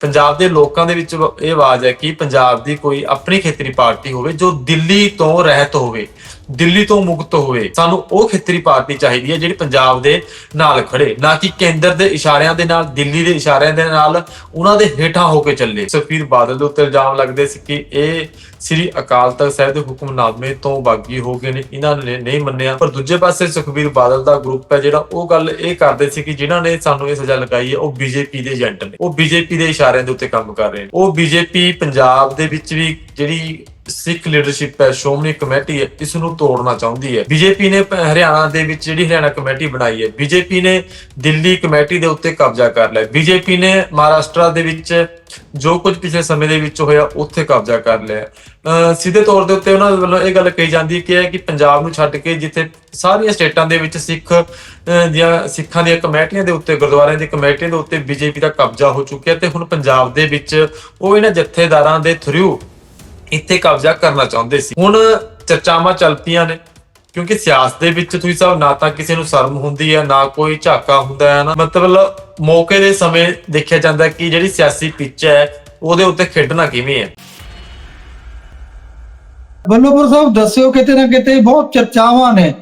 ਪੰਜਾਬ ਦੇ ਲੋਕਾਂ ਦੇ ਵਿੱਚ ਇਹ ਆਵਾਜ਼ ਹੈ ਕਿ ਪੰਜਾਬ ਦੀ ਕੋਈ ਆਪਣੀ ਖੇਤਰੀ ਪਾਰਟੀ ਹੋਵੇ ਜੋ ਦਿੱਲੀ ਤੋਂ ਰਹਿਤ ਹੋਵੇ। ਦਿੱਲੀ ਤੋਂ ਮੁਕਤ ਹੋਵੇ। ਸਾਨੂੰ ਉਹ ਖੇਤਰੀ ਪਾਰਟੀ ਚਾਹੀਦੀ ਹੈ ਜਿਹੜੀ ਪੰਜਾਬ ਦੇ ਨਾਲ ਖੜੇ, ਨਾ ਕਿ ਕੇਂਦਰ ਦੇ ਇਸ਼ਾਰਿਆਂ ਦੇ ਨਾਲ, ਦਿੱਲੀ ਦੇ ਇਸ਼ਾਰਿਆਂ ਦੇ ਨਾਲ ਉਹਨਾਂ ਦੇ ਹੇਠਾਂ ਹੋ ਕੇ ਚੱਲੇ। ਸੁਖਬੀਰ ਬਾਦਲ ਦੇ ਉੱਤੇ ਇਲਜ਼ਾਮ ਲੱਗਦੇ ਸੀ ਕਿ ਇਹ ਸ੍ਰੀ ਅਕਾਲ ਤਖਤ ਸਾਹਿਬ ਦੇ ਹੁਕਮਨਾਮੇ ਤੋਂ ਬਾਗੀ ਹੋ ਗਏ ਨੇ। ਇਹਨਾਂ ਨੇ ਨਹੀਂ ਮੰਨਿਆ। ਪਰ ਦੂਜੇ ਪਾਸੇ ਸੁਖਬੀਰ ਬਾਦਲ ਦਾ ਗਰੁੱਪ ਹੈ ਜਿਹੜਾ ਉਹ ਗੱਲ ਇਹ ਕਰਦੇ ਸੀ ਕਿ ਜਿਨ੍ਹਾਂ ਨੇ ਸਾਨੂੰ ਇਹ ਸਜ਼ਾ ਲਗਾਈ ਹੈ, ਉਹ ਬੀਜੇਪੀ ਦੇ ਏਜੰਟ ਨੇ। ਉਹ ਬੀਜੇਪੀ ਦੇ ਇਸ਼ਾਰਿਆਂ ਦੇ ਉੱਤੇ ਕੰਮ ਕਰ ਰਹੇ ਨੇ। ਉਹ ਬੀਜੇਪੀ ਪੰਜਾਬ ਦੇ ਵਿੱਚ ਵੀ ਜਿਹੜੀ ਸਿੱਖ ਲੀਡਰਸ਼ਿਪ ਹੈ, ਸ਼੍ਰੋਮਣੀ ਕਮੇਟੀ ਹੈ ਇਸ ਨੂੰ ਤੋੜਨਾ ਚਾਹੁੰਦੀ ਹੈ। ਬੀਜੇਪੀ ਨੇ ਹਰਿਆਣਾ ਦੇ ਵਿੱਚ ਜਿਹੜੀ ਹਰਿਆਣਾ ਕਮੇਟੀ ਬਣਾਈ ਹੈ, ਬੀਜੇਪੀ ਨੇ ਦਿੱਲੀ ਕਮੇਟੀ ਦੇ ਉੱਤੇ ਕਬਜ਼ਾ ਕਰ ਲਿਆ। ਬੀਜੇਪੀ ਨੇ ਮਹਾਰਾਸ਼ਟਰ ਦੇ ਵਿੱਚ ਜੋ ਕੁਝ ਪਿਛਲੇ ਸਮੇਂ ਦੇ ਵਿੱਚ ਹੋਇਆ, ਉੱਥੇ ਕਬਜ਼ਾ ਕਰ ਲਿਆ। ਸਿੱਧੇ ਤੌਰ ਦੇ ਉੱਤੇ ਉਹਨਾਂ ਵੱਲੋਂ ਇਹ ਗੱਲ ਕਹੀ ਜਾਂਦੀ ਕਿ ਹੈ ਕਿ ਪੰਜਾਬ ਨੂੰ ਛੱਡ ਕੇ ਜਿੱਥੇ ਸਾਰੀਆਂ ਸਟੇਟਾਂ ਦੇ ਵਿੱਚ ਸਿੱਖ, ਅਹ ਦੀਆਂ ਸਿੱਖਾਂ ਦੀਆਂ ਕਮੇਟੀਆਂ ਦੇ ਉੱਤੇ, ਗੁਰਦੁਆਰਿਆਂ ਦੀ ਕਮੇਟੀਆਂ ਦੇ ਉੱਤੇ ਬੀਜੇਪੀ ਦਾ ਕਬਜ਼ਾ ਹੋ ਚੁੱਕਿਆ ਤੇ ਹੁਣ ਪੰਜਾਬ ਦੇ ਵਿੱਚ ਉਹ ਇਹਨਾਂ ਜਥੇਦਾਰਾਂ ਦੇ ਥਰੂ ਇੱਥੇ ਕਬਜ਼ਾ ਕਰਨਾ ਚਾਹੁੰਦੇ ਸੀ। ਹੁਣ ਚਰਚਾਵਾਂ ਚੱਲ ਪਈਆਂ ਨੇ, ਕਿਉਂਕਿ ਸਿਆਸਤ ਦੇ ਵਿੱਚ ਤੁਸੀਂ ਸਭ ਨਾ ਤਾਂ ਕਿਸੇ ਨੂੰ ਸ਼ਰਮ ਹੁੰਦੀ ਹੈ, ਨਾ ਕੋਈ ਝਾਕਾ ਹੁੰਦਾ ਹੈ ਨਾ। ਮਤਲਬ ਮੌਕੇ ਦੇ ਸਮੇਂ ਦੇਖਿਆ ਜਾਂਦਾ ਕਿ ਜਿਹੜੀ ਸਿਆਸੀ ਪਿੱਚ ਹੈ, ਉਹਦੇ ਉੱਤੇ ਖੇਡਣਾ ਕਿਵੇਂ ਹੈ? ਵੱਲੋਪੁਰ ਸਾਹਿਬ ਦੱਸਿਓ ਕਿਤੇ ਨਾ ਕਿਤੇ ਬਹੁਤ ਚਰਚਾਵਾਂ ਨੇ,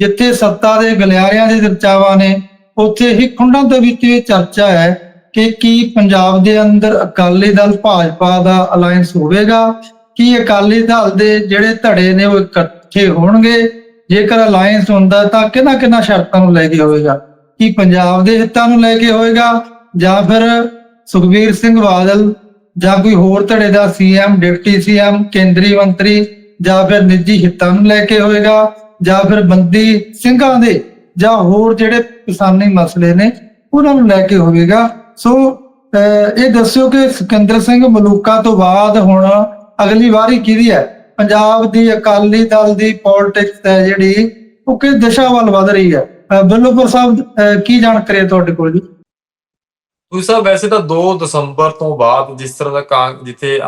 ਜਿੱਥੇ ਸੱਤਾ ਦੇ ਗਲਿਆਰਿਆਂ ਦੇ ਚਰਚਾਵਾਂ ਨੇ, ਉੱਥੇ ਹੀ ਖੁੰਡਾਂ ਦੇ ਵਿੱਚ ਇਹ ਚਰਚਾ ਹੈ ਕਿ ਕੀ ਪੰਜਾਬ ਦੇ ਅੰਦਰ ਅਕਾਲੀ ਦਲ, ਭਾਜਪਾ ਦਾ ਅਲਾਈਅੰਸ ਹੋਵੇਗਾ ਕੀ ਅਕਾਲੀ ਦਲ ਦੇ ਜਿਹੜੇ ਧੜੇ ਨੇ ਉਹ ਇਕੱਠੇ ਹੋਣਗੇ? ਜੇਕਰ ਅਲਾਈਅੰਸ ਹੁੰਦਾ ਤਾਂ ਕਿਹਨਾਂ ਕਿਹਨਾਂ ਸ਼ਰਤਾਂ ਨੂੰ ਲੈ ਕੇ ਹੋਵੇਗਾ ਕੀ ਪੰਜਾਬ ਦੇ ਹਿੱਤਾਂ ਨੂੰ ਲੈ ਕੇ ਹੋਵੇਗਾ ਜਾਂ ਫਿਰ ਸੁਖਬੀਰ ਸਿੰਘ ਬਾਦਲ ਜਾਂ ਕੋਈ ਹੋਰ ਧੜੇ ਦਾ ਸੀਐਮ ਡਿਪਟੀ ਸੀਐਮ ਕੇਂਦਰੀ ਮੰਤਰੀ ਜਾਂ ਫਿਰ ਨਿੱਜੀ ਹਿੱਤਾਂ ਨੂੰ ਲੈ ਕੇ ਹੋਵੇਗਾ ਜਾਂ ਫਿਰ ਬੰਦੀ ਸਿੰਘਾਂ ਦੇ ਜਾਂ ਹੋਰ ਜਿਹੜੇ ਕਿਸਾਨੀ ਮਸਲੇ ਨੇ ਉਹਨਾਂ ਨੂੰ ਲੈ ਕੇ ਹੋਵੇਗਾ? ਸੋ ਅਹ, ਇਹ ਦੱਸਿਓ ਕਿ ਸਿਕੰਦਰ ਸਿੰਘ ਮਲੂਕਾ ਤੋਂ ਬਾਅਦ ਹੁਣ ਅਗਲੀ ਵਾਰੀ ਕਿਹਦੀ ਹੈ? ਪੰਜਾਬ ਦੀ ਅਕਾਲੀ ਦਲ ਦੀ ਪੋਲਿਟਿਕਸ ਹੈ ਜਿਹੜੀ ਉਹ ਕਿਸ ਦਿਸ਼ਾ ਵੱਲ ਵਧ ਰਹੀ ਹੈ? ਅਹ, ਸਾਹਿਬ ਕੀ ਜਾਣਕਾਰੀ ਹੈ ਤੁਹਾਡੇ ਕੋਲ ਜੀ? ਤੁਸੀਂ ਸਾਹਿਬ ਵੈਸੇ ਤਾਂ 2 ਦਸੰਬਰ ਤੋਂ ਬਾਅਦ ਜਿਸ ਤਰ੍ਹਾਂ ਦਾ ਕਾਂ ਜਿੱਥੇ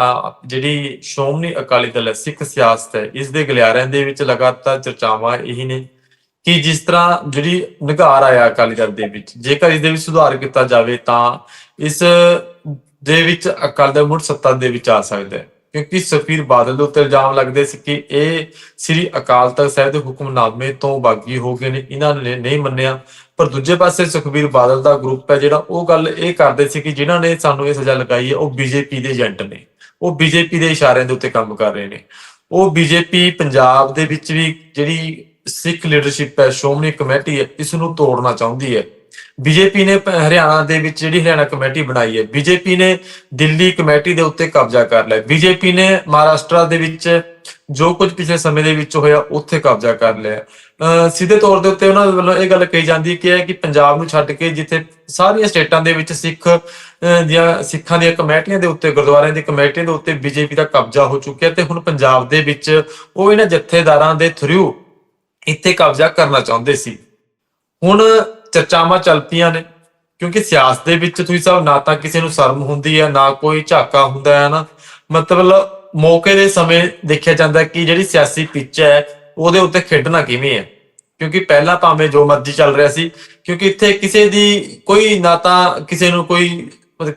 ਜਿਹੜੀ ਸ਼੍ਰੋਮਣੀ ਅਕਾਲੀ ਦਲ ਹੈ ਸਿੱਖ ਸਿਆਸਤ ਹੈ ਇਸ ਦੇ ਗਲਿਆਰਿਆਂ ਦੇ ਵਿੱਚ ਲਗਾਤਾਰ ਚਰਚਾਵਾਂ ਇਹੀ ਨੇ ਕਿ ਜਿਸ ਤਰ੍ਹਾਂ ਜਿਹੜੀ ਨਿਘਾਰ ਆਇਆ ਅਕਾਲੀ ਦਲ ਦੇ ਵਿੱਚ ਜੇਕਰ ਇਸ ਦੇ ਵਿੱਚ ਸੁਧਾਰ ਕੀਤਾ ਜਾਵੇ ਤਾਂ ਇਸ ਦੇ ਵਿੱਚ ਅਕਾਲੀ ਦਲ ਮੁੜ ਸੱਤਾ ਦੇ ਵਿੱਚ ਆ ਸਕਦਾ ਹੈ। ਕਿਉਂਕਿ ਸੁਖਬੀਰ ਬਾਦਲ ਦੇ ਉੱਤੇ ਇਲਜ਼ਾਮ ਲੱਗਦੇ ਸੀ ਕਿ ਇਹ ਸ੍ਰੀ ਅਕਾਲ ਤਖਤ ਸਾਹਿਬ ਦੇ ਹੁਕਮਨਾਮੇ ਤੋਂ ਬਾਗੀ ਹੋ ਗਏ ਨੇ, ਇਹਨਾਂ ਨੇ ਨਹੀਂ ਮੰਨਿਆ। ਪਰ ਦੂਜੇ ਪਾਸੇ ਸੁਖਬੀਰ ਬਾਦਲ ਦਾ ਗਰੁੱਪ ਹੈ ਜਿਹੜਾ, ਉਹ ਗੱਲ ਇਹ ਕਰਦੇ ਸੀ ਕਿ ਜਿਨ੍ਹਾਂ ਨੇ ਸਾਨੂੰ ਇਹ ਸਜ਼ਾ ਲਗਾਈ ਹੈ, ਉਹ ਬੀਜੇਪੀ ਦੇ ਏਜੰਟ ਨੇ। ਉਹ ਬੀਜੇਪੀ ਦੇ ਇਸ਼ਾਰਿਆਂ ਦੇ ਉੱਤੇ ਕੰਮ ਕਰ ਰਹੇ ਨੇ। ਉਹ ਬੀਜੇਪੀ ਪੰਜਾਬ ਦੇ ਵਿੱਚ ਵੀ ਜਿਹੜੀ ਸਿੱਖ ਲੀਡਰਸ਼ਿਪ ਹੈ, ਸ਼੍ਰੋਮਣੀ ਕਮੇਟੀ ਹੈ, ਇਸ ਨੂੰ ਤੋੜਨਾ ਚਾਹੁੰਦੀ ਹੈ। ਬੀਜੇਪੀ ਨੇ ਹਰਿਆਣਾ ਦੇ ਵਿੱਚ ਜਿਹੜੀ ਹਰਿਆਣਾ ਕਮੇਟੀ ਬਣਾਈ ਹੈ, ਬੀਜੇਪੀ ਨੇ ਦਿੱਲੀ ਕਮੇਟੀ ਦੇ ਉੱਤੇ ਕਬਜ਼ਾ ਕਰ ਲਿਆ। ਬੀਜੇਪੀ ਨੇ ਮਹਾਰਾਸ਼ਟਰ ਦੇ ਵਿੱਚ ਜੋ ਕੁਝ ਪਿਛਲੇ ਸਮੇਂ ਦੇ ਵਿੱਚ ਹੋਇਆ, ਉੱਥੇ ਕਬਜ਼ਾ ਕਰ ਲਿਆ। ਸਿੱਧੇ ਤੌਰ ਦੇ ਉੱਤੇ ਉਹਨਾਂ ਵੱਲੋਂ ਇਹ ਗੱਲ ਕਹੀ ਜਾਂਦੀ ਕਿ ਹੈ ਕਿ ਪੰਜਾਬ ਨੂੰ ਛੱਡ ਕੇ ਜਿੱਥੇ ਸਾਰੀਆਂ ਸਟੇਟਾਂ ਦੇ ਵਿੱਚ ਸਿੱਖ ਅਹ ਦੀਆਂ ਸਿੱਖਾਂ ਦੀਆਂ ਕਮੇਟੀਆਂ ਦੇ ਉੱਤੇ, ਗੁਰਦੁਆਰਿਆਂ ਦੀ ਕਮੇਟੀਆਂ ਦੇ ਉੱਤੇ ਬੀਜੇਪੀ ਦਾ ਕਬਜ਼ਾ ਹੋ ਚੁੱਕਿਆ ਤੇ ਹੁਣ ਪੰਜਾਬ ਦੇ ਵਿੱਚ ਉਹ ਇਹਨਾਂ ਜਥੇਦਾਰਾਂ ਦੇ ਥਰੂ ਇੱਥੇ ਕਬਜ਼ਾ ਕਰਨਾ ਚਾਹੁੰਦੇ ਸੀ। ਹੁਣ ਚਰਚਾਵਾਂ ਚੱਲ ਪਈਆਂ ਨੇ। ਕਿਉਂਕਿ ਸਿਆਸਤ ਦੇ ਵਿੱਚ ਤੁਸੀਂ ਸਭ ਨਾ ਤਾਂ ਕਿਸੇ ਨੂੰ ਸ਼ਰਮ ਹੁੰਦੀ ਹੈ, ਨਾ ਕੋਈ ਝਾਕਾ ਹੁੰਦਾ ਹੈ ਨਾ। ਮਤਲਬ ਮੌਕੇ ਦੇ ਸਮੇਂ ਦੇਖਿਆ ਜਾਂਦਾ ਕਿ ਜਿਹੜੀ ਸਿਆਸੀ ਪਿੱਚ ਹੈ, ਉਹਦੇ ਉੱਤੇ ਖੇਡਣਾ ਕਿਵੇਂ ਹੈ? ਕਿਉਂਕਿ ਪਹਿਲਾਂ ਭਾਵੇਂ ਜੋ ਮਰਜ਼ੀ ਚੱਲ ਰਿਹਾ ਸੀ, ਕਿਉਂਕਿ ਇੱਥੇ ਕਿਸੇ ਦੀ ਕੋਈ ਨਾ ਤਾਂ ਕਿਸੇ ਨੂੰ ਕੋਈ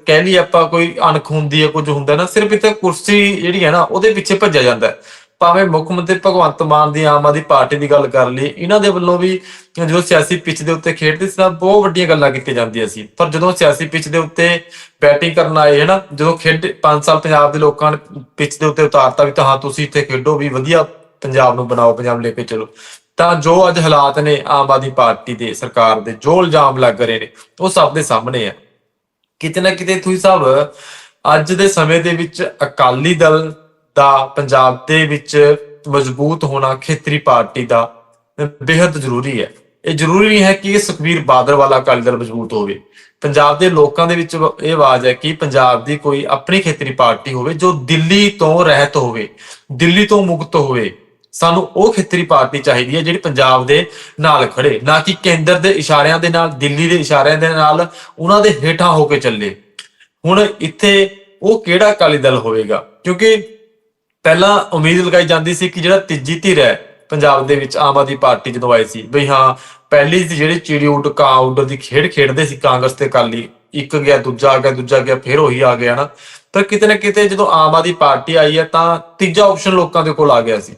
ਕਹਿ ਲਈ ਆਪਾਂ ਕੋਈ ਅਣਖ ਹੁੰਦੀ ਹੈ, ਕੁਝ ਹੁੰਦਾ ਨਾ, ਸਿਰਫ ਇੱਥੇ ਕੁਰਸੀ ਜਿਹੜੀ ਹੈ ਨਾ, ਉਹਦੇ ਪਿੱਛੇ ਭੱਜਿਆ ਜਾਂਦਾ ਭਾਵੇਂ ਮੁੱਖ ਮੰਤਰੀ ਭਗਵੰਤ ਮਾਨ ਦੀ ਆਮ ਆਦਮੀ ਪਾਰਟੀ ਦੀ ਗੱਲ ਕਰ ਲਈ ਇਹਨਾਂ ਦੇ ਵੱਲੋਂ ਵੀ ਜਦੋਂ ਸਿਆਸੀ ਪਿੱਚ ਦੇ ਉੱਤੇ ਖੇਡਦੇ ਸੀ ਤਾਂ ਬਹੁਤ ਵੱਡੀਆਂ ਗੱਲਾਂ ਕੀਤੀਆਂ ਜਾਂਦੀਆਂ ਸੀ। ਪਰ ਜਦੋਂ ਸਿਆਸੀ ਪਿੱਚ ਦੇ ਉੱਤੇ ਬੈਟਿੰਗ ਕਰਨ ਆਏ, ਹਨਾ, ਜਦੋਂ ਖੇਡ 5 ਸਾਲ ਪੰਜਾਬ ਦੇ ਲੋਕਾਂ ਨੇ ਪਿੱਚ ਦੇ ਉੱਤੇ ਉਤਾਰਤਾ ਵੀ ਤਾਂ ਹਾਂ, ਤੁਸੀਂ ਇੱਥੇ ਖੇਡੋ ਵੀ, ਵਧੀਆ ਪੰਜਾਬ ਨੂੰ ਬਣਾਓ, ਪੰਜਾਬ ਲੈ ਕੇ ਚਲੋ। ਤਾਂ ਜੋ ਅੱਜ ਹਾਲਾਤ ਨੇ ਆਮ ਆਦਮੀ ਪਾਰਟੀ ਦੇ ਸਰਕਾਰ ਦੇ, ਜੋ ਇਲਜ਼ਾਮ ਲੱਗ ਰਹੇ ਨੇ, ਉਹ ਸਭ ਦੇ ਸਾਹਮਣੇ ਆ। ਕਿਤੇ ਨਾ ਕਿਤੇ ਤੁਸੀਂ ਸਭ ਅੱਜ ਦੇ ਸਮੇਂ ਦੇ ਵਿੱਚ ਅਕਾਲੀ ਦਲ ਦਾ ਪੰਜਾਬ ਦੇ ਵਿੱਚ ਮਜ਼ਬੂਤ ਹੋਣਾ ਖੇਤਰੀ ਪਾਰਟੀ ਦਾ ਬੇहद ਜ਼ਰੂਰੀ ਹੈ। ਇਹ ਜ਼ਰੂਰੀ ਨਹੀਂ ਹੈ ਕਿ ਇਹ ਸੁਖਬੀਰ ਬਾਦਲ ਵਾਲਾ ਅਕਾਲੀ ਦਲ ਮਜ਼ਬੂਤ ਹੋਵੇ। ਪੰਜਾਬ ਦੇ ਲੋਕਾਂ ਦੇ ਵਿੱਚ ਇਹ ਆਵਾਜ਼ ਹੈ ਕਿ ਪੰਜਾਬ ਦੀ ਕੋਈ ਆਪਣੀ ਖੇਤਰੀ ਪਾਰਟੀ ਹੋਵੇ ਜੋ ਦਿੱਲੀ ਤੋਂ ਰਹਿਤ ਹੋਵੇ, ਦਿੱਲੀ ਤੋਂ ਮੁਕਤ ਹੋਵੇ। ਸਾਨੂੰ ਉਹ ਖੇਤਰੀ ਪਾਰਟੀ ਚਾਹੀਦੀ ਹੈ ਜਿਹੜੀ ਪੰਜਾਬ ਦੇ ਨਾਲ ਖੜੇ, ਨਾ ਕਿ ਕੇਂਦਰ ਦੇ ਇਸ਼ਾਰਿਆਂ ਦੇ ਨਾਲ, ਦਿੱਲੀ ਦੇ ਇਸ਼ਾਰਿਆਂ ਦੇ ਨਾਲ ਉਹਨਾਂ ਦੇ ਹੇਠਾਂ ਹੋ ਕੇ ਚੱਲੇ। ਹੁਣ ਇੱਥੇ ਉਹ ਕਿਹੜਾ ਅਕਾਲੀ ਦਲ ਹੋਵੇਗਾ? ਕਿਉਂਕਿ ਪਹਿਲਾਂ ਉਮੀਦ ਲਗਾਈ ਜਾਂਦੀ ਸੀ ਕਿ ਜਿਹੜਾ ਤੀਜੀ ਧਿਰ ਹੈ ਪੰਜਾਬ ਦੇ ਵਿੱਚ ਆਮ ਆਦਮੀ ਪਾਰਟੀ ਜਦੋਂ ਆਈ ਸੀ, ਬਈ ਹਾਂ, ਪਹਿਲੀ ਸੀ ਜਿਹੜੀ ਚਿੜੀ ਉੱਡ ਕਾਂ ਉੱਡ ਦੀ ਖੇਡ ਖੇਡਦੇ ਸੀ ਕਾਂਗਰਸ ਤੇ ਅਕਾਲੀ, ਇੱਕ ਗਿਆ, ਦੂਜਾ ਆ ਗਿਆ, ਦੂਜਾ ਗਿਆ, ਫਿਰ ਉਹੀ ਆ ਗਿਆ ਨਾ ਪਰ ਕਿਤੇ ਨਾ ਕਿਤੇ ਜਦੋਂ ਆਮ ਆਦਮੀ ਪਾਰਟੀ ਆਈ ਹੈ ਤਾਂ ਤੀਜਾ ਆਪਸ਼ਨ ਲੋਕਾਂ ਦੇ ਕੋਲ ਆ ਗਿਆ ਸੀ।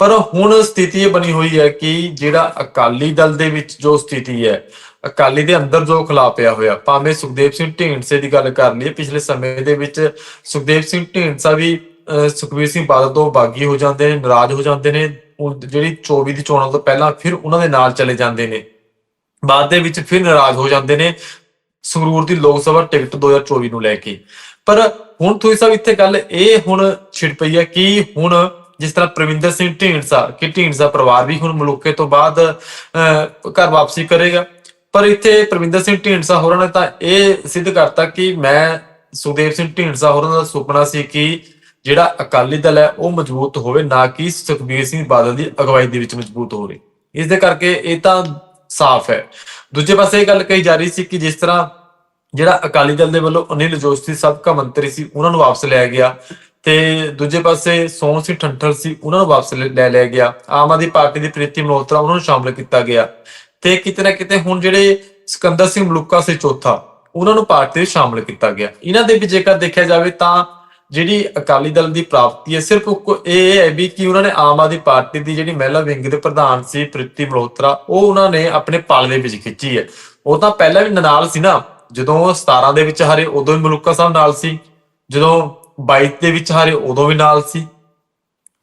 ਪਰ ਹੁਣ ਸਥਿਤੀ ਇਹ ਬਣੀ ਹੋਈ ਹੈ ਕਿ ਜਿਹੜਾ ਅਕਾਲੀ ਦਲ ਦੇ ਵਿੱਚ ਜੋ ਸਥਿਤੀ ਹੈ, ਅਕਾਲੀ ਦੇ ਅੰਦਰ ਜੋ ਖਲਾ ਪਿਆ ਹੋਇਆ, ਭਾਵੇਂ ਸੁਖਦੇਵ ਸਿੰਘ ਢੀਂਡਸੇ ਦੀ ਗੱਲ ਕਰ ਲਈਏ, ਪਿਛਲੇ ਸਮੇਂ ਦੇ ਵਿੱਚ ਸੁਖਦੇਵ ਸਿੰਘ ਢੀਂਡਸਾ ਵੀ ਸੁਖਬੀਰ ਸਿੰਘ ਬਾਦਲ ਤੋਂ ਬਾਗੀ ਹੋ ਜਾਂਦੇ ਨੇ ਨਾਰਾਜ਼ ਹੋ ਜਾਂਦੇ ਨੇ ਜਿਹੜੀ 24 ਦੀ ਚੋਣਾਂ ਤੋਂ ਪਹਿਲਾਂ ਫਿਰ ਉਹਨਾਂ ਦੇ ਨਾਲ ਚਲੇ ਜਾਂਦੇ ਨੇ। ਬਾਅਦ ਦੇ ਵਿੱਚ ਫਿਰ ਨਾਰਾਜ਼ ਹੋ ਜਾਂਦੇ ਨੇ ਸੰਗਰੂਰ ਦੀ ਲੋਕ ਸਭਾ ਟਿਕਟ 2024 ਨੂੰ ਲੈ ਕੇ। ਪਰ ਹੁਣ ਤੁਸੀਂ ਸਾਹਿਬ ਇੱਥੇ ਗੱਲ ਇਹ ਹੁਣ ਛਿੜ ਪਈ ਹੈ ਕਿ ਹੁਣ ਜਿਸ ਤਰ੍ਹਾਂ ਪ੍ਰਵਿੰਦਰ ਸਿੰਘ ਢੀਂਡਸਾ ਕਿ ਢੀਂਡਸਾ ਪਰਿਵਾਰ ਵੀ ਹੁਣ ਮਲੂਕੇ ਤੋਂ ਬਾਅਦ ਅਹ, ਘਰ ਵਾਪਸੀ ਕਰੇਗਾ। ਪਰ ਇੱਥੇ ਪ੍ਰਵਿੰਦਰ ਸਿੰਘ ਢੀਂਡਸਾ ਹੋਰਾਂ ਨੇ ਤਾਂ ਇਹ ਸਿੱਧ ਕਰਤਾ ਕਿ ਮੈਂ ਸੁਖਦੇਵ ਸਿੰਘ ਢੀਂਡਸਾ ਹੋਰਾਂ ਦਾ ਸੁਪਨਾ ਸੀ ਕਿ ਜਿਹੜਾ ਅਕਾਲੀ ਦਲ ਹੈ, ਉਹ ਮਜ਼ਬੂਤ ਹੋਵੇ, ਨਾ ਕਿ ਸੁਖਬੀਰ ਸਿੰਘ ਬਾਦਲ ਦੀ ਅਗਵਾਈ ਦੇ ਵਿੱਚ ਮਜ਼ਬੂਤ ਹੋਵੇ। ਇਸ ਦੇ ਕਰਕੇ ਇਹ ਤਾਂ ਸਾਫ਼ ਹੈ। ਦੂਜੇ ਪਾਸੇ ਇਹ ਗੱਲ ਕਹੀ ਜਾ ਰਹੀ ਸੀ ਕਿ ਜਿਸ ਤਰ੍ਹਾਂ ਜਿਹੜਾ ਅਕਾਲੀ ਦਲ ਦੇ ਵੱਲੋਂ ਅਨਿਲ ਜੋਸ਼ੀ ਸਾਬਕਾ ਮੰਤਰੀ ਸੀ, ਉਹਨਾਂ ਨੂੰ ਵਾਪਸ ਲਿਆ ਗਿਆ ਤੇ ਦੂਜੇ ਪਾਸੇ ਸੋਹਣ ਸਿੰਘ ਠੰਠਲ ਸੀ, ਉਹਨਾਂ ਨੂੰ ਵਾਪਸ ਲੈ ਲੈ ਲਿਆ ਗਿਆ। ਆਮ ਆਦਮੀ ਪਾਰਟੀ ਦੀ ਪ੍ਰੀਤੀ ਮਲਹੋਤਰਾ, ਉਹਨਾਂ ਨੂੰ ਸ਼ਾਮਲ ਕੀਤਾ ਗਿਆ। ਤੇ ਕਿਤੇ ਨਾ ਕਿਤੇ ਹੁਣ ਜਿਹੜੇ ਸਿਕੰਦਰ ਸਿੰਘ ਮਲੂਕਾ ਸੀ ਚੌਥਾ, ਉਹਨਾਂ ਨੂੰ ਪਾਰਟੀ ਵਿੱਚ ਸ਼ਾਮਲ ਕੀਤਾ ਗਿਆ। ਇਹਨਾਂ ਦੇ ਵੀ ਜੇਕਰ ਦੇਖਿਆ ਜਾਵੇ ਤਾਂ ਜਿਹੜੀ ਅਕਾਲੀ ਦਲ ਦੀ ਪ੍ਰਾਪਤੀ ਹੈ, ਸਿਰਫ ਇਹ ਹੈ ਵੀ ਕਿ ਉਹਨਾਂ ਨੇ ਆਮ ਆਦਮੀ ਪਾਰਟੀ ਦੀ ਜਿਹੜੀ ਮਹਿਲਾ ਵਿੰਗ ਦੇ ਪ੍ਰਧਾਨ ਸੀ, ਪ੍ਰੀਤੀ ਮਲਹੋਤਰਾ, ਉਹ ਉਹਨਾਂ ਨੇ ਆਪਣੇ ਪਲ ਦੇ ਵਿੱਚ ਖਿੱਚੀ ਹੈ। ਉਹ ਤਾਂ ਪਹਿਲਾਂ ਵੀ ਨਾਲ ਸੀ ਨਾ, ਜਦੋਂ 17 ਦੇ ਵਿੱਚ ਹਾਰੇ ਉਦੋਂ ਵੀ ਮਲੂਕਾ ਸਾਹਿਬ ਨਾਲ ਸੀ, ਜਦੋਂ 22 ਦੇ ਵਿੱਚ ਹਾਰੇ ਉਦੋਂ ਵੀ ਨਾਲ ਸੀ।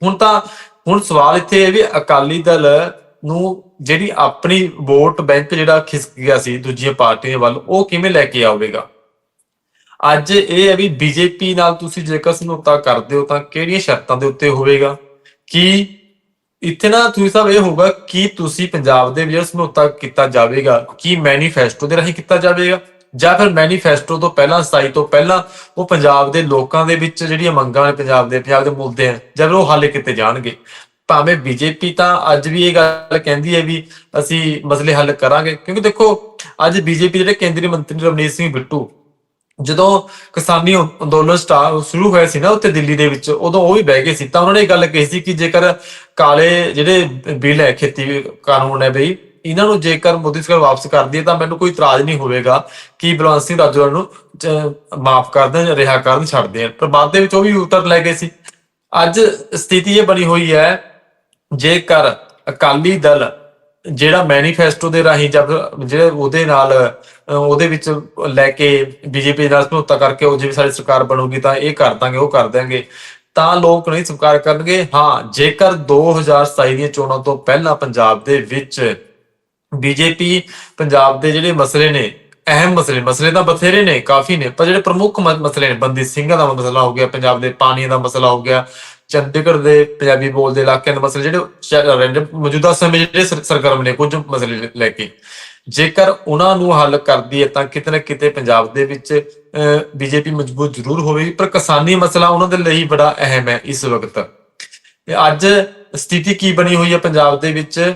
ਹੁਣ ਤਾਂ, ਹੁਣ ਸਵਾਲ ਇੱਥੇ ਇਹ ਵੀ ਅਕਾਲੀ ਦਲ ਨੂੰ ਜਿਹੜੀ ਆਪਣੀ ਵੋਟ ਬੈਂਕ ਜਿਹੜਾ ਖਿਸਕ ਗਿਆ ਸੀ, ਦੂਜੀਆਂ ਪਾਰਟੀਆਂ ਵੱਲ, ਉਹ ਕਿਵੇਂ ਲੈ ਕੇ ਆਵੇਗਾ? ਅੱਜ ਇਹ ਹੈ ਵੀ ਬੀਜੇਪੀ ਨਾਲ ਤੁਸੀਂ ਜੇਕਰ ਸਮਝੌਤਾ ਕਰਦੇ ਹੋ ਤਾਂ ਕਿਹੜੀਆਂ ਸ਼ਰਤਾਂ ਦੇ ਉੱਤੇ ਹੋਵੇਗਾ? ਕਿ ਇੱਥੇ ਨਾ ਤੁਸੀਂ ਸਾਹਿਬ ਇਹ ਹੋਊਗਾ ਕਿ ਤੁਸੀਂ ਪੰਜਾਬ ਦੇ ਵਿੱਚ ਸਮਝੌਤਾ ਕੀਤਾ ਜਾਵੇਗਾ, ਕਿ ਮੈਨੀਫੈਸਟੋ ਦੇ ਰਾਹੀਂ ਕੀਤਾ ਜਾਵੇਗਾ ਜਾਂ ਫਿਰ ਮੈਨੀਫੈਸਟੋ ਤੋਂ ਪਹਿਲਾਂ 27 ਤੋਂ ਪਹਿਲਾਂ ਉਹ ਪੰਜਾਬ ਦੇ ਲੋਕਾਂ ਦੇ ਵਿੱਚ ਜਿਹੜੀਆਂ ਮੰਗਾਂ ਨੇ, ਪੰਜਾਬ ਦੇ ਪੰਜਾਬ ਦੇ ਮੁੱਦੇ ਆ ਜਾਂ ਫਿਰ ਉਹ ਹੱਲ ਕੀਤੇ ਜਾਣਗੇ। ਭਾਵੇਂ ਬੀਜੇਪੀ ਤਾਂ ਅੱਜ ਵੀ ਇਹ ਗੱਲ ਕਹਿੰਦੀ ਹੈ ਵੀ ਅਸੀਂ ਮਸਲੇ ਹੱਲ ਕਰਾਂਗੇ, ਕਿਉਂਕਿ ਦੇਖੋ ਅੱਜ ਬੀਜੇਪੀ ਜਿਹੜੇ ਕੇਂਦਰੀ ਮੰਤਰੀ ਰਵਨੀਤ ਸਿੰਘ ਬਿੱਟੂ ਜਦੋਂ ਕਿਸਾਨੀ ਅੰਦੋਲਨ ਸ਼ੁਰੂ ਹੋਇਆ ਸੀ ਨਾ ਉੱਥੇ ਦਿੱਲੀ ਦੇ ਵਿੱਚ, ਉਦੋਂ ਉਹ ਵੀ ਬਹਿ ਗਏ ਸੀ। ਤਾਂ ਉਹਨਾਂ ਨੇ ਇਹ ਗੱਲ ਕਹੀ ਸੀ ਕਿ ਜੇਕਰ ਕਾਲੇ ਜਿਹੜੇ ਬਿੱਲ ਹੈ, ਖੇਤੀ ਕਾਨੂੰਨ ਹੈ ਬਈ, ਇਹਨਾਂ ਨੂੰ ਜੇਕਰ ਮੋਦੀ ਸਰਕਾਰ ਵਾਪਸ ਕਰਦੀ ਹੈ ਤਾਂ ਮੈਨੂੰ ਕੋਈ ਇਤਰਾਜ਼ ਨਹੀਂ ਹੋਵੇਗਾ ਕਿ ਬਲਵੰਤ ਸਿੰਘ ਰਾਜੋਂ ਨੂੰ ਮਾਫ ਕਰ ਦੇਣ ਜਾਂ ਰਿਹਾ ਕਰਨ ਛੱਡ ਦੇਣ। ਪਰ ਬਾਅਦ ਦੇ ਵਿੱਚ ਉਹ ਵੀ ਉਤਰ ਲੈ ਗਏ ਸੀ। ਅੱਜ ਸਥਿਤੀ ਇਹ ਬਣੀ ਹੋਈ ਹੈ, ਜੇਕਰ ਅਕਾਲੀ ਦਲ ਜਿਹੜਾ ਮੈਨੀਫੈਸਟੋ ਦੇ ਰਾਹੀਂ ਜਾਂ ਜਿਹੜੇ ਉਹਦੇ ਨਾਲ ਉਹਦੇ ਵਿੱਚ ਲੈ ਕੇ ਬੀਜੇਪੀ ਨਾਲ ਸਮਝੌਤਾ ਕਰਕੇ ਉਹ ਜੇ ਸਾਡੀ ਸਰਕਾਰ ਬਣੂਗੀ ਤਾਂ ਇਹ ਕਰ ਦਾਂਗੇ, ਉਹ ਕਰ ਦਾਂਗੇ ਤਾਂ ਲੋਕ ਨਹੀਂ ਸਵੀਕਾਰ ਕਰਨਗੇ। ਹਾਂ, ਜੇਕਰ 2027 ਦੀਆਂ ਚੋਣਾਂ ਤੋਂ ਪਹਿਲਾਂ ਪੰਜਾਬ ਦੇ ਵਿੱਚ ਬੀਜੇਪੀ ਪੰਜਾਬ ਦੇ ਜਿਹੜੇ ਮਸਲੇ ਨੇ, ਅਹਿਮ ਮਸਲੇ ਮਸਲੇ ਤਾਂ ਬਥੇਰੇ ਨੇ, ਕਾਫੀ ਨੇ, ਪਰ ਜਿਹੜੇ ਪ੍ਰਮੁੱਖ ਮਸਲੇ ਨੇ, ਬੰਦੀ ਸਿੰਘਾਂ ਦਾ ਮਸਲਾ ਹੋ ਗਿਆ, ਪੰਜਾਬ ਦੇ ਪਾਣੀ ਦਾ ਮਸਲਾ ਹੋ ਗਿਆ ਚੰਡੀਗੜ੍ਹ ਦੇ ਪੰਜਾਬੀ ਬੋਲਦੇ ਇਲਾਕਿਆਂ ਦੇ ਮਸਲੇ ਜਿਹੜੇ ਮੌਜੂਦਾ ਸਮੇਂ ਜਿਹੜੇ ਸਰਗਰਮ ਨੇ, ਕੁਝ ਮਸਲੇ ਲੈ- ਕੇ। ਜੇਕਰ ਉਹਨਾਂ ਨੂੰ ਹੱਲ ਕਰਦੀ ਹੈ ਤਾਂ ਕਿਤੇ ਨਾ ਕਿਤੇ ਪੰਜਾਬ ਦੇ ਵਿੱਚ ਬੀਜੇਪੀ ਮਜ਼ਬੂਤ ਜ਼ਰੂਰ ਹੋਵੇਗੀ, ਪਰ ਕਿਸਾਨੀ ਮਸਲਾ ਉਹਨਾਂ ਦੇ ਲਈ ਬੜਾ ਅਹਿਮ ਹੈ ਇਸ ਵਕਤ। ਅੱਜ ਸਥਿਤੀ ਕੀ ਬਣੀ ਹੋਈ ਹੈ ਪੰਜਾਬ ਦੇ ਵਿੱਚ?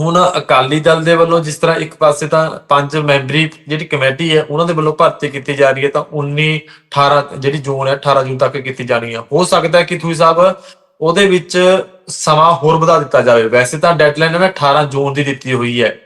ਹੁਣ ਅਕਾਲੀ ਦਲ ਦੇ ਵੱਲੋਂ ਜਿਸ ਤਰ੍ਹਾਂ ਇੱਕ ਪਾਸੇ ਤਾਂ ਪੰਜ ਮੈਂਬਰੀ ਜਿਹੜੀ ਕਮੇਟੀ ਹੈ, ਉਹਨਾਂ ਦੇ ਵੱਲੋਂ ਭਰਤੀ ਕੀਤੀ ਜਾ ਰਹੀ ਹੈ, ਤਾਂ 19 18 ਜਿਹੜੀ ਜੂਨ ਹੈ 18 ਜੂਨ ਤੱਕ ਕੀਤੀ ਜਾਣੀ ਹੈ। ਹੋ ਸਕਦਾ ਹੈ ਕਿ ਤੁਸੀਂ ਸਾਹਿਬ ਉਹਦੇ ਵਿੱਚ ਸਮਾਂ ਹੋਰ ਵਧਾ ਦਿੱਤਾ ਜਾਵੇ। ਵੈਸੇ ਤਾਂ ਡੈਡਲਾਈਨ ਹੈ 18 ਜੂਨ ਦੀ ਦਿੱਤੀ ਹੋਈ ਹੈ।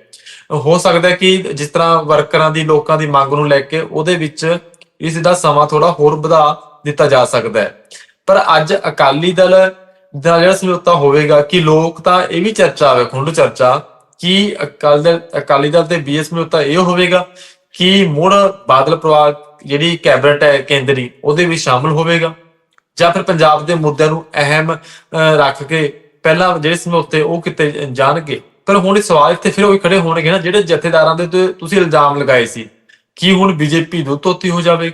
ਹੋ ਸਕਦਾ ਹੈ ਕਿ ਜਿਸ ਤਰ੍ਹਾਂ ਵਰਕਰਾਂ ਦੀ, ਲੋਕਾਂ ਦੀ ਮੰਗ ਨੂੰ ਲੈ ਕੇ ਉਹਦੇ ਵਿੱਚ ਇਸ ਦਾ ਸਮਾਂ ਥੋੜਾ ਹੋਰ ਵਧਾ ਦਿੱਤਾ ਜਾ ਸਕਦਾ ਹੈ। ਪਰ ਅੱਜ ਅਕਾਲੀ ਦਲ ਦਾ ਜਿਹੜਾ ਸਮਝੌਤਾ ਹੋਵੇਗਾ ਕਿ ਲੋਕ ਤਾਂ ਇਹ ਵੀ ਚਰਚਾ ਆਵੇ ਖੁੰਡ ਚਰਚਾ ਕਿ ਅਕਾਲੀ ਦਲ ਅਕਾਲੀ ਦਲ ਤੇ ਬੀਐਸ ਸਮਝੌਤਾ ਇਹ ਹੋਵੇਗਾ ਕਿ ਮੁੜ ਬਾਦਲ ਪਰਿਵਾਰ ਜਿਹੜੀ ਕੈਬਨਿਟ ਹੈ ਕੇਂਦਰੀ ਉਹਦੇ ਵਿੱਚ ਸ਼ਾਮਲ ਹੋਵੇਗਾ? ਜਾਂ ਫਿਰ ਪੰਜਾਬ ਦੇ ਮੁੱਦਿਆਂ ਨੂੰ ਅਹਿਮ ਰੱਖ ਕੇ ਪਹਿਲਾਂ ਜਿਹੜੇ ਸਮਝੌਤੇ ਉਹ ਕਿਤੇ ਜਾਣਗੇ? ਪਰ ਹੁਣ ਇਹ ਸਵਾਲ ਇੱਥੇ ਫਿਰ ਉਹ ਖੜੇ ਹੋਣਗੇ ਨਾ ਜਿਹੜੇ ਜਥੇਦਾਰਾਂ ਦੇ ਉੱਤੇ ਤੁਸੀਂ ਇਲਜ਼ਾਮ ਲਗਾਏ ਸੀ ਕੀ ਹੁਣ ਬੀਜੇਪੀ ਦੁੱਧ ਧੋਤੀ ਹੋ ਜਾਵੇ।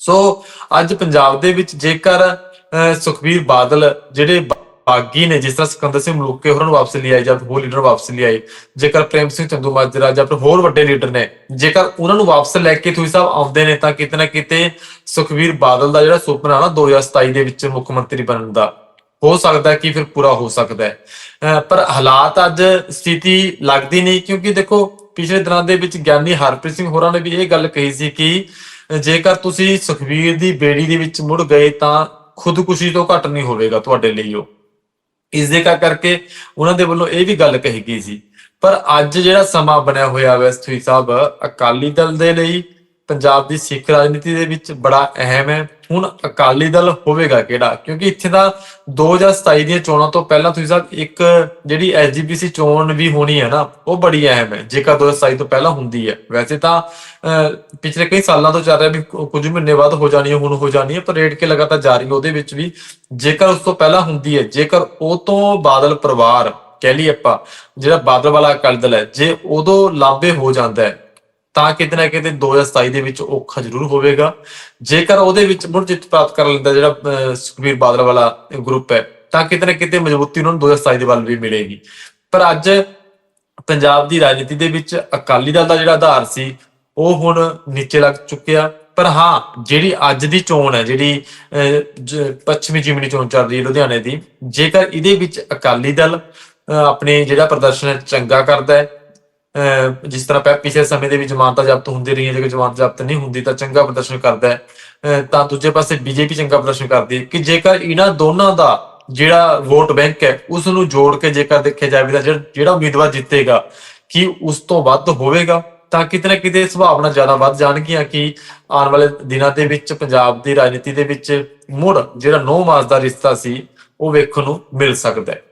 ਸੋ ਅੱਜ ਪੰਜਾਬ ਦੇ ਵਿੱਚ ਜੇਕਰ ਅਹ, ਸੁਖਬੀਰ ਬਾਦਲ ਜਿਹੜੇ ਬਾਗੀ ਨੇ ਜਿਸ ਤਰ੍ਹਾਂ ਸਿਕੰਦਰ ਸਿੰਘ ਮਲੂਕੇ ਹੋਰਾਂ ਨੂੰ ਵਾਪਸ ਲਿਆਏ ਜਾਂ ਹੋਰ ਲੀਡਰ ਵਾਪਸ ਲਿਆਏ ਜੇਕਰ ਪ੍ਰੇਮ ਸਿੰਘ ਚੰਦੂ ਮਾਜਰਾ ਜਾਂ ਫਿਰ ਹੋਰ ਵੱਡੇ ਲੀਡਰ ਨੇ ਜੇਕਰ ਉਹਨਾਂ ਨੂੰ ਵਾਪਸ ਲੈ ਕੇ ਤੁਸੀਂ ਸਾਹਿਬ ਆਉਂਦੇ ਨੇ ਤਾਂ ਕਿਤੇ ਨਾ ਕਿਤੇ ਸੁਖਬੀਰ ਬਾਦਲ ਦਾ ਜਿਹੜਾ ਸੁਪਨਾ ਨਾ 2027 ਦੇ ਵਿੱਚ ਮੁੱਖ ਮੰਤਰੀ ਬਣਨ ਦਾ ਹੋ ਸਕਦਾ ਕਿ ਫਿਰ ਪੂਰਾ ਹੋ ਸਕਦਾ ਅਹ, ਪਰ ਹਾਲਾਤ ਅੱਜ ਸਥਿਤੀ ਲੱਗਦੀ ਨਹੀਂ ਕਿਉਂਕਿ ਦੇਖੋ ਪਿਛਲੇ ਦਿਨਾਂ ਦੇ ਵਿੱਚ ਗਿਆਨੀ ਹਰਪ੍ਰੀਤ ਸਿੰਘ ਹੋਰਾਂ ਨੇ ਵੀ ਇਹ ਗੱਲ ਕਹੀ ਸੀ ਕਿ ਜੇਕਰ ਤੁਸੀਂ ਸੁਖਬੀਰ ਦੀ ਬੇੜੀ ਦੇ ਵਿੱਚ ਮੁੜ ਗਏ ਤਾਂ ਖੁਦਕੁਸ਼ੀ ਤੋਂ ਘੱਟ ਨਹੀਂ ਹੋਵੇਗਾ ਤੁਹਾਡੇ ਲਈ ਉਹ। ਇਸ ਦੇ ਕਰਕੇ ਉਹਨਾਂ ਦੇ ਵੱਲੋਂ ਇਹ ਵੀ ਗੱਲ ਕਹੀ ਗਈ ਸੀ। ਪਰ ਅੱਜ ਜਿਹੜਾ ਸਮਾਂ ਬਣਿਆ ਹੋਇਆ ਵੈ ਸਾਹਿਬ, ਅਕਾਲੀ ਦਲ ਦੇ ਲਈ ਪੰਜਾਬ ਦੀ ਸਿੱਖ ਰਾਜਨੀਤੀ ਦੇ ਵਿੱਚ ਬੜਾ ਅਹਿਮ ਹੈ। ਹੁਣ ਅਕਾਲੀ ਦਲ ਹੋਵੇਗਾ ਕਿਹੜਾ? ਕਿਉਂਕਿ ਇੱਥੇ ਦਾ 2027 ਦੀਆਂ ਚੋਣਾਂ ਤੋਂ ਪਹਿਲਾਂ ਤੁਸੀਂ ਸਾਹਿਬ ਇੱਕ ਜਿਹੜੀ ਐਸਜੀਪੀਸੀ ਚੋਣ ਵੀ ਹੋਣੀ ਹੈ ਨਾ ਉਹ ਬੜੀ ਅਹਿਮ ਹੈ। ਜੇਕਰ 2027 ਤੋਂ ਪਹਿਲਾਂ ਹੁੰਦੀ ਹੈ। ਵੈਸੇ ਤਾਂ ਅਹ, ਪਿਛਲੇ ਕਈ ਸਾਲਾਂ ਤੋਂ ਚੱਲ ਰਿਹਾ ਵੀ ਕੁ- ਕੁਝ ਮਹੀਨੇ ਬਾਅਦ ਹੋ ਜਾਣੀ ਹੈ ਹੁਣ ਹੋ ਜਾਣੀ ਹੈ ਪਰ ਰੇਟ ਕੇ ਲਗਾਤਾਰ ਜਾਰੀ ਹੈ ਉਹਦੇ ਵਿੱਚ ਵੀ। ਜੇਕਰ ਉਸ ਤੋਂ ਪਹਿਲਾਂ ਹੁੰਦੀ ਹੈ ਜੇਕਰ ਉਹ ਤੋਂ ਬਾਦਲ ਪਰਿਵਾਰ ਕਹਿ ਲਈ ਆਪਾਂ ਜਿਹੜਾ ਬਾਦਲ ਵਾਲਾ ਅਕਾਲੀ ਦਲ ਹੈ ਜੇ ਉਦੋਂ ਲਾਂਬੇ ਹੋ ਜਾਂਦਾ ਹੈ ਤਾਂ ਕਿਤੇ ਨਾ ਕਿਤੇ 2027 ਦੇ ਵਿੱਚ ਔਖਾ ਜ਼ਰੂਰ ਹੋਵੇਗਾ। ਜੇਕਰ ਉਹਦੇ ਵਿੱਚ ਮੁੜ ਜਿੱਤ ਪ੍ਰਾਪਤ ਕਰ ਲੈਂਦਾ ਜਿਹੜਾ ਸੁਖਬੀਰ ਬਾਦਲ ਵਾਲਾ ਗਰੁੱਪ ਹੈ ਤਾਂ ਕਿਤੇ ਨਾ ਕਿਤੇ ਮਜ਼ਬੂਤੀ ਉਹਨਾਂ ਨੂੰ 2027 ਦੇ ਵੱਲ ਵੀ ਮਿਲੇਗੀ। ਪਰ ਅੱਜ ਪੰਜਾਬ ਦੀ ਰਾਜਨੀਤੀ ਦੇ ਵਿੱਚ ਅਕਾਲੀ ਦਲ ਦਾ ਜਿਹੜਾ ਆਧਾਰ ਸੀ ਉਹ ਹੁਣ ਨੀਚੇ ਲੱਗ ਚੁੱਕਿਆ। ਪਰ ਹਾਂ ਜਿਹੜੀ ਅੱਜ ਦੀ ਚੋਣ ਹੈ ਜਿਹੜੀ ਅਹ, ਪੱਛਮੀ ਜਿਮਨੀ ਚੋਣ ਚੱਲ ਰਹੀ ਹੈ ਲੁਧਿਆਣੇ ਦੀ ਜੇਕਰ ਇਹਦੇ ਵਿੱਚ ਅਕਾਲੀ ਦਲ ਆਪਣੇ ਜਿਹੜਾ ਪ੍ਰਦਰਸ਼ਨ ਹੈ ਚੰਗਾ ਕਰਦਾ ਹੈ ਜਿਸ ਤਰ੍ਹਾਂ ਪਿਛਲੇ ਸਮੇਂ ਦੇ ਵਿੱਚ ਜ਼ਮਾਨਤਾਂ ਜ਼ਬਤ ਹੁੰਦੀ ਰਹੀਆਂ ਜੇਕਰ ਜ਼ਮਾਨਤ ਜ਼ਬਤ ਨਹੀਂ ਹੁੰਦੀ ਤਾਂ ਚੰਗਾ ਪ੍ਰਦਰਸ਼ਨ ਕਰਦਾ ਹੈ। ਅਹ, ਤਾਂ ਦੂਜੇ ਪਾਸੇ ਬੀਜੇਪੀ ਚੰਗਾ ਪ੍ਰਦਰਸ਼ਨ ਕਰਦੀ ਹੈ ਕਿ ਜੇਕਰ ਇਹਨਾਂ ਦੋਨਾਂ ਦਾ ਜਿਹੜਾ ਵੋਟ ਬੈਂਕ ਹੈ ਉਸ ਨੂੰ ਜੋੜ ਕੇ ਜੇਕਰ ਦੇਖਿਆ ਜਾਵੇ ਤਾਂ ਜਿਹੜਾ ਜਿਹੜਾ ਉਮੀਦਵਾਰ ਜਿੱਤੇਗਾ ਕਿ ਉਸ ਤੋਂ ਵੱਧ ਹੋਵੇਗਾ? ਤਾਂ ਕਿਤੇ ਨਾ ਕਿਤੇ ਸੰਭਾਵਨਾ ਜ਼ਿਆਦਾ ਵੱਧ ਜਾਣਗੀਆਂ ਕਿ ਆਉਣ ਵਾਲੇ ਦਿਨਾਂ ਦੇ ਵਿੱਚ ਪੰਜਾਬ ਦੀ ਰਾਜਨੀਤੀ ਦੇ ਵਿੱਚ ਮੁੜ ਜਿਹੜਾ 9 ਮਾਸ ਦਾ ਰਿਸ਼ਤਾ ਸੀ ਉਹ ਵੇਖਣ ਨੂੰ ਮਿਲ ਸਕਦਾ ਹੈ।